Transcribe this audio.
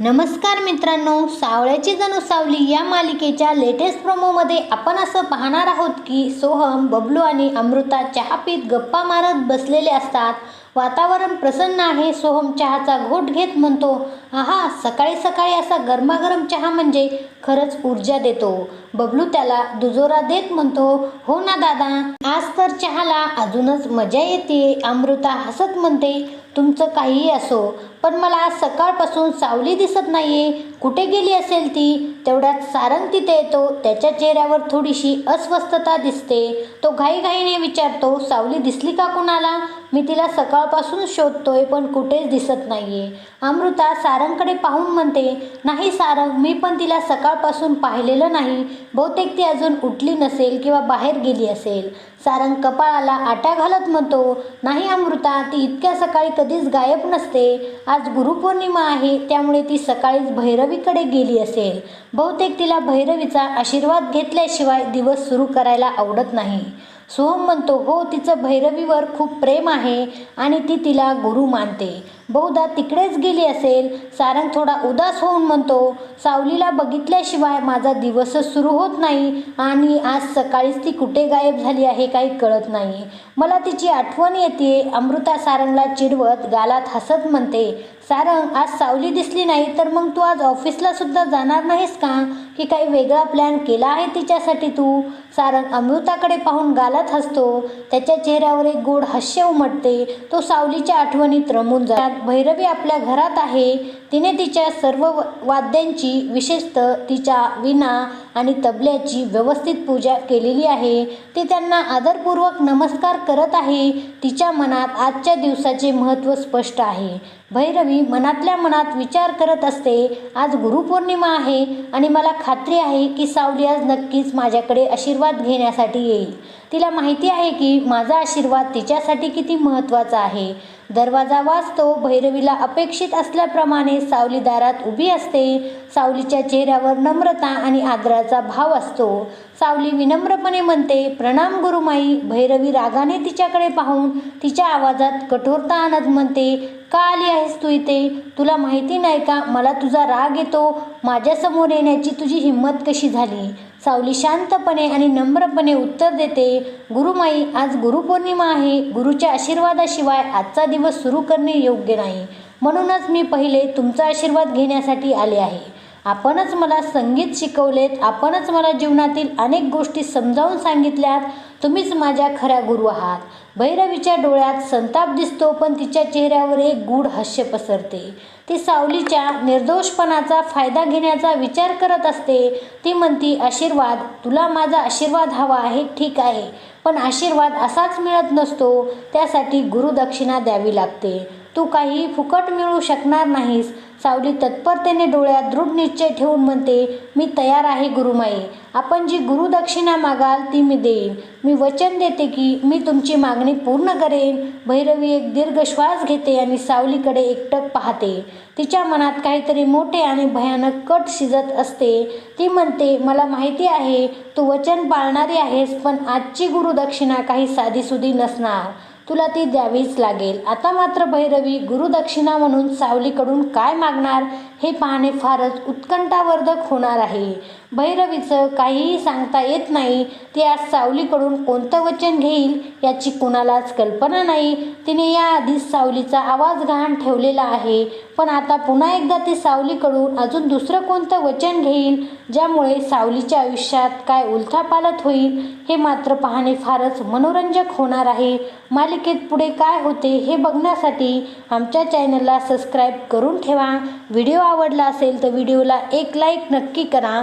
नमस्कार मित्रांनो सावळ्याची जणू सावली या मालिकेच्या लेटेस्ट प्रोमोमध्ये आपण असं पाहणार आहोत की सोहम बबलू आणि अमृता चहा पीत गप्पा मारत बसलेले असतात. वातावरण प्रसन्न आहे सोहम चहाचा घोट घेत म्हणतो आहा सकाळी सकाळी असा गरमागरम चहा म्हणजे खरंच ऊर्जा देतो. बबलू त्याला दुजोरा देत म्हणतो हो ना दादा आज तर चहाला अजूनच मजा येते. अमृता हसत म्हणते तुमचं काहीही असो पण मला आज सकाळपासून सावली दिसत नाही कुठे गेली असेल ती? तेवढ्यात सारंग तिथे येतो. त्याच्या चेहऱ्यावर थोडीशी अस्वस्थता दिसते. तो घाईघाईने विचारतो सावली दिसली का कुणाला? मी तिला सकाळपासून शोधतोय पण कुठेच दिसत नाहीये. अमृता सारंगकडे पाहून म्हणते नाही सारंग मी पण तिला सकाळपासून पाहिलेलं नाही. बहुतेक ती अजून उठली नसेल किंवा बाहेर गेली असेल. सारंग कपाळाला आटा घालत म्हणतो नाही अमृता ती इतक्या सकाळी कधीच गायब नसते. आज गुरुपौर्णिमा आहे त्यामुळे ती सकाळीच भैरवीकडे गेली असेल. बहुतेक तिला भैरवीचा आशीर्वाद घेतल्याशिवाय दिवस सुरू करायला आवडत नाही. सोहम म्हणतो हो तिचं भैरवीवर खूप प्रेम आहे आणि ती तिला गुरु मानते. बहुधा तिकडेच गेली असेल. सारंग थोडा उदास होऊन म्हणतो सावलीला बघितल्याशिवाय माझा दिवसच सुरू होत नाही आणि आज सकाळीच ती कुठे गायब झाली आहे काही कळत नाही मला तिची आठवण येते अमृता सारंगला चिडवत गालात हसत म्हणते सारंग आज सावली दिसली नाही तर मग तू आज ऑफिसला सुद्धा जाणार नाहीस का? की काही वेगळा प्लॅन केला आहे तिच्यासाठी तू? सारंग अमृताकडे पाहून गालात हसतो. त्याच्या चेहऱ्यावर एक गोड हास्य उमटते. तो सावलीच्या आठवणीत रमून जात. भैरवी आपल्या घरात आहे तिने तिच्या सर्व वाद्यांची विशेषतः तिच्या विणा आणि तबल्याची व्यवस्थित पूजा केलेली आहे. ती त्यांना आदरपूर्वक नमस्कार करत आहे. तिच्या मनात आजच्या दिवसाचे महत्त्व स्पष्ट आहे. भैरवी मनातल्या मनात विचार करत असते आज गुरुपौर्णिमा आहे आणि मला खात्री आहे की सावली आज नक्कीच माझ्याकडे आशीर्वाद घेण्यासाठी येईल. तिला माहिती आहे की माझा आशीर्वाद तिच्यासाठी किती महत्त्वाचा आहे. दरवाजा वाजतो भैरवीला अपेक्षित असल्याप्रमाणे सावली दारात उभी असते. सावलीच्या चेहऱ्यावर नम्रता आणि आदराचा भाव असतो. सावली विनम्रपणे म्हणते प्रणाम गुरुमाई. भैरवी रागाने तिच्याकडे पाहून तिच्या आवाजात कठोरता आणत म्हणते का आली आहेस तू इथे? तुला माहिती नाही का? मला तुझा राग येतो. माझ्यासमोर येण्याची तुझी हिंमत कशी झाली? सावली शांतपणे आणि नम्रपणे उत्तर देते गुरुमाई आज गुरुपौर्णिमा आहे. गुरुच्या आशीर्वादाशिवाय आजचा दिवस सुरू करणे योग्य नाही. म्हणूनच मी पहिले तुमचा आशीर्वाद घेण्यासाठी आले आहे. आपणच मला संगीत शिकवलेत आपणच मला जीवनातील अनेक गोष्टी समजावून सांगितल्यात. तुम्हीच माझ्या खऱ्या गुरु आहात. भैरवीच्या डोळ्यात संताप दिसतो पण तिच्या चेहऱ्यावर एक गूढ हास्य पसरते. ती सावलीच्या निर्दोषपणाचा फायदा घेण्याचा विचार करत असते. ती म्हणती आशीर्वाद तुला माझा आशीर्वाद हवा आहे ठीक आहे. पण आशीर्वाद असाच मिळत नसतो. त्यासाठी गुरुदक्षिणा द्यावी लागते. तू काही फुकट मिळू शकणार नाहीस. सावली तत्परतेने डोळ्यात दृढ निश्चय ठेवून म्हणते मी तयार आहे गुरुमाई. आपण जी गुरुदक्षिणा मागाल ती मी देईन. मी वचन देते की मी तुमची मागणी पूर्ण करेन. भैरवी एक दीर्घ श्वास घेते आणि सावलीकडे एकटक पाहते. तिच्या मनात काहीतरी मोठे आणि भयानक कट शिजत असते. ती म्हणते मला माहिती आहे तू वचन पाळणारी आहेस पण आजची गुरुदक्षिणा काही साधीसुधी नसणार. तुला ती द्यावीच लागेल. आता मात्र भैरवी गुरुदक्षिणा म्हणून सावलीकडून काय मागणार? हे पाहणे फारच उत्कंठावर्धक होणार आहे. भैरवीचं काहीही सांगता येत नाही. ती आज सावलीकडून कोणतं वचन घेईल याची कुणालाच कल्पना नाही. तिने याआधीच सावलीचा आवाज घाण ठेवलेला आहे. पण आता पुन्हा एकदा ती सावलीकडून अजून दुसरं कोणतं वचन घेईल ज्यामुळे सावलीच्या आयुष्यात काय उलथापालथ होईल हे मात्र पाहणे फारच मनोरंजक होणार आहे. मालिकेत पुढे काय होते हे बघण्यासाठी आमच्या चॅनलला सबस्क्राईब करून ठेवा. व्हिडिओ आवडला असेल तर व्हिडिओला एक लाईक नक्की करा.